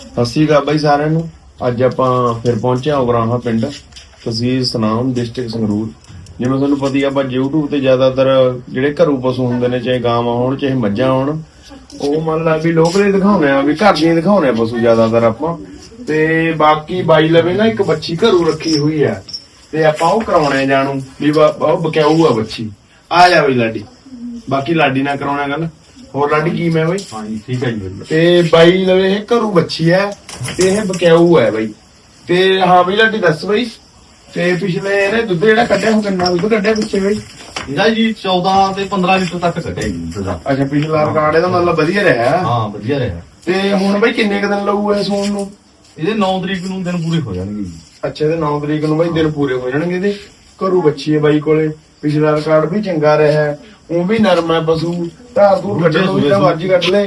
ਸਤਿ ਸ਼੍ਰੀ ਅਕਾਲ ਬਾਈ ਸਾਰਿਆਂ ਨੂੰ। ਅੱਜ ਆਪਾਂ ਫਿਰ ਪਹੁੰਚੇ ਹਾਂ ਉਗਰਾਹਾਂ ਪਿੰਡ। ਤਹਿਸੀਲ ਸਨਾਮ ਡਿਸਟ੍ਰਿਕਟ ਸੰਗਰੂਰ। ਜਿਵੇਂ ਤੁਹਾਨੂੰ ਪਤਾ ਹੀ ਆ, ਆਪਾਂ YouTube ਤੇ ਜ਼ਿਆਦਾਤਰ ਜਿਹੜੇ ਘਰੂ ਪਸ਼ੂ ਹੁੰਦੇ ਨੇ, ਚਾਹੇ ਗਾਵਾਂ ਹੋਣ, ਚਾਹੇ ਮੱਝਾਂ ਹੋਣ, ਉਹ ਮੰਨ ਲਾ ਵੀ ਲੋਕਲੇ ਦਿਖਾਉਣੇ ਆ, ਵੀ ਘਰ ਦੀਆਂ ਦਿਖਾਉਣੇ ਆ ਪਸ਼ੂ ਜ਼ਿਆਦਾਤਰ ਆਪਾਂ। ਤੇ ਬਾਕੀ ਬਾਈ ਲਵੇ ਨਾ, ਇੱਕ ਬੱਚੀ ਘਰੂ ਰੱਖੀ ਹੋਈ ਆ। ਤੇ ਆਪਾਂ ਉਹ ਕਰਾਉਣੇ ਜਾਣੂ, ਵੀ ਬ- ਉਹ ਬਕਿਆਊ ਆ ਬੱਚੀ। ਆ ਜਾ ਬਈ ਲਾਡੀ। ਬਾਕੀ ਲਾਡੀ ਨਾਲ ਕਰਾਉਣਾ ਗੱਲ। ਹੋਰ ਲਾਡੀ ਕੀ ਮੈਂ ਬਈ? ਹਾਂਜੀ ਠੀਕ ਹੈ ਜੀ। ਤੇ ਬਾਈ ਲਵੇ ਇਹ ਘਰੂ ਬੱਚੀ ਹੈ ਤੇ ਇਹ ਬਕਿਆਊ ਹੈ ਬਾਈ। ਤੇ ਹਾਂ ਬਈ ਲੱਡੀ ਦੱਸ ਬਾਈ। ਤੇ ਪਿਛਲੇ ਇਹਨੇ ਦੁੱਧ ਜਿਹੜਾ ਕੱਢਿਆ ਉਹ ਕਿੰਨਾ ਦੁੱਧ ਕੱਢਿਆ ਪਿੱਛੇ ਬਾਈ? ਇਹਦਾ ਜੀ 14 ਤੇ 15 ਲੀਟਰ ਤੱਕ ਕੱਢਿਆ ਜੀ ਦੁੱਧ ਦਾ। ਅੱਛਾ ਪਿਛਲਾ ਰਿਕਾਰਡ ਇਹਦਾ ਮਤਲਬ ਵਧੀਆ ਰਿਹਾ। ਹਾਂ ਵਧੀਆ ਰਿਹਾ। ਤੇ ਹੁਣ ਬਾਈ ਕਿੰਨੇ ਕੁ ਦਿਨ ਲਊ ਇਹ ਸੂਣ ਨੂੰ? ਇਹਦੇ 9 ਤਰੀਕ ਨੂੰ ਦਿਨ ਪੂਰੇ ਹੋ ਜਾਣਗੇ ਜੀ। ਅੱਛਾ ਇਹਦੇ 9 ਤਰੀਕ ਨੂੰ ਬਾਈ ਦਿਨ ਪੂਰੇ ਹੋ ਜਾਣਗੇ ਇਹਦੇ। ਘਰੂ ਬੱਚੀ ਹੈ ਬਾਈ ਕੋਲੇ। ਪਿਛਲਾ ਰਿਕਾਰਡ ਵੀ ਚੰਗਾ ਰਿਹਾ ਹੈ। ਉਹ ਵੀ ਨਰਮ ਹੈ ਪਸ਼ੂ ਧਾਰ ਧੂਰ ਕੱਢਣ ਨੂੰ ਜਿਹੜਾ ਮਰਜ਼ੀ ਕੱਢ ਲੈ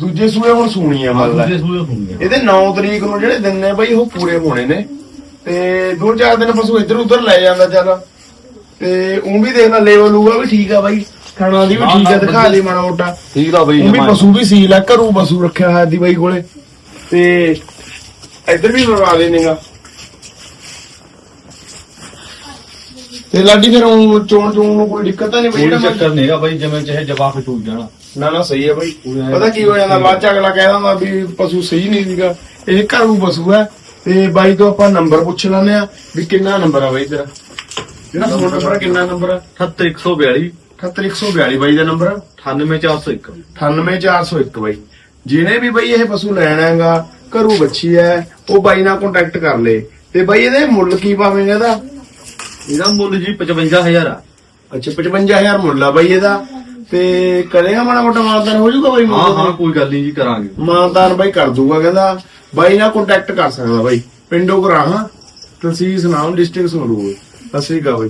ਦੂਜੇ ਸੂਏ ਹੁਣ ਸੂਣੀ ਆ ਮੰਨ ਲੈ। ਦੂਜੇ ਸੂਏ ਹੁੰਦੇ ਇਹਦੇ 9 ਤਰੀਕ ਨੂੰ ਜਿਹੜੇ ਦਿਨ ਨੇ ਬਈ ਉਹ ਪੂਰੇ ਹੋਣੇ ਨੇ। ਤੇ ਦੋ ਚਾਰ ਦਿਨ ਪਸ਼ੂ ਇੱਧਰ ਉੱਧਰ ਲੈ ਜਾਂਦਾ ਚੱਲ। ਤੇ ਉਹ ਵੀ ਦੇਖ ਲੈ ਲੈਵਲ ਹੋਊਗਾ ਵੀ ਠੀਕ ਆ ਬਾਈ। ਖਾਣਾ ਦੀ ਵੀ ਠੀਕ ਆ ਦਿਖਾ ਲਈ ਮਾੜਾ ਮੋਟਾ। ਠੀਕ ਦਾ ਬਈ ਉਹ ਵੀ ਪਸ਼ੂ ਵੀ ਸੀਲ ਆ ਘਰੂ ਪਸ਼ੂ ਰੱਖਿਆ ਹੋਇਆ ਦੀ ਬਾਈ ਕੋਲੇ। ਤੇ ਇੱਧਰ ਵੀ ਬਣਾ ਦੇਣੇਗਾ ਤੇ ਲਾਡੀ ਫਿਰ ਉਹ ਚੋਣ ਚੋਣ ਨੂੰ ਕੋਈ ਦਿੱਕਤ ਤਾਂ ਨਹੀਂ ਬਈ ਕੋਈ ਜਿਹੜਾ ਚੱਕਰ ਨਹੀਂਗਾ ਬਾਈ ਜਿਵੇਂ ਚਾਹੇ ਜਵਾਕ ਚੂਜ ਜਾਣਾ। ਨਾ ਨਾ ਸਹੀ ਹੈ ਬਾਈ। ਪਤਾ ਕੀ ਹੋ ਜਾਂਦਾ ਬਾਅਦ ਚ ਅਗਲਾ ਕਹਿ ਦਿੰਦਾ ਵੀ ਪਸ਼ੂ ਸਹੀ ਨਹੀਂ ਸੀਗਾ। ਇਹ ਘਰੂ ਪਸ਼ੂ ਹੈ। ਤੇ ਬਾਈ ਤੋਂ ਆਪਾਂ ਨੰਬਰ ਪੁੱਛ ਲੈਂਦੇ ਆ ਵੀ ਕਿੰਨਾ ਨੰਬਰ ਆ ਬਾਈ ਤੇਰਾ? ਜਿਹੜਾ ਫੋਨ ਨੰਬਰ ਕਿੰਨਾ ਨੰਬਰ ਆ? 78142 78142 ਬਾਈ ਦਾ ਨੰਬਰ 98401 98401 ਬਾਈ। ਜਿਹਨੇ ਵੀ ਬਾਈ ਇਹ ਪਸ਼ੂ ਲੈਣਾ ਹੈਗਾ ਘਰੂ ਬੱਚੀ ਹੈ ਉਹ ਬਾਈ ਨਾਲ ਕੰਟੈਕਟ ਕਰ ਲੇ। ਤੇ ਬਾਈ ਇਹਦੇ ਮੁੱਲ ਕੀ ਪਾਵੇਂਗਾ ਇਹਦਾ? ਇਹਦਾ ਮੁੱਲ ਜੀ 55000 ਆ। ਅੱਛਾ 55000 ਮੁੱਲ ਆ ਬਾਈ ਇਹਦਾ। ਤੇ ਕਰੇਗਾ ਮਾੜਾ ਮੋਟਾ ਮਾਨਦਾਨ ਹੋ ਜਾਊਗਾ ਬਾਈ ਹਾਂ ਹਾਂ ਕੋਈ ਗੱਲ ਨਹੀਂ ਜੀ ਕਰਾਂਗੇ। ਮਾਨਦਾਨ ਬਾਈ ਕਰ ਦੂਗਾ ਕਹਿੰਦਾ। ਬਾਈ ਨਾਲ ਕੰਟੈਕਟ ਕਰ ਸਕਦਾ ਬਾਈ। ਪਿੰਡੋ ਗਰਾਹਾਂ ਤਹਿਸੀਲ ਸੁਨਾਮ ਡਿਸਟ੍ਰਿਕਟ ਸੰਗਰੂਰ। ਸਤਿ ਸ੍ਰੀ ਅਕਾਲ ਬਾਈ।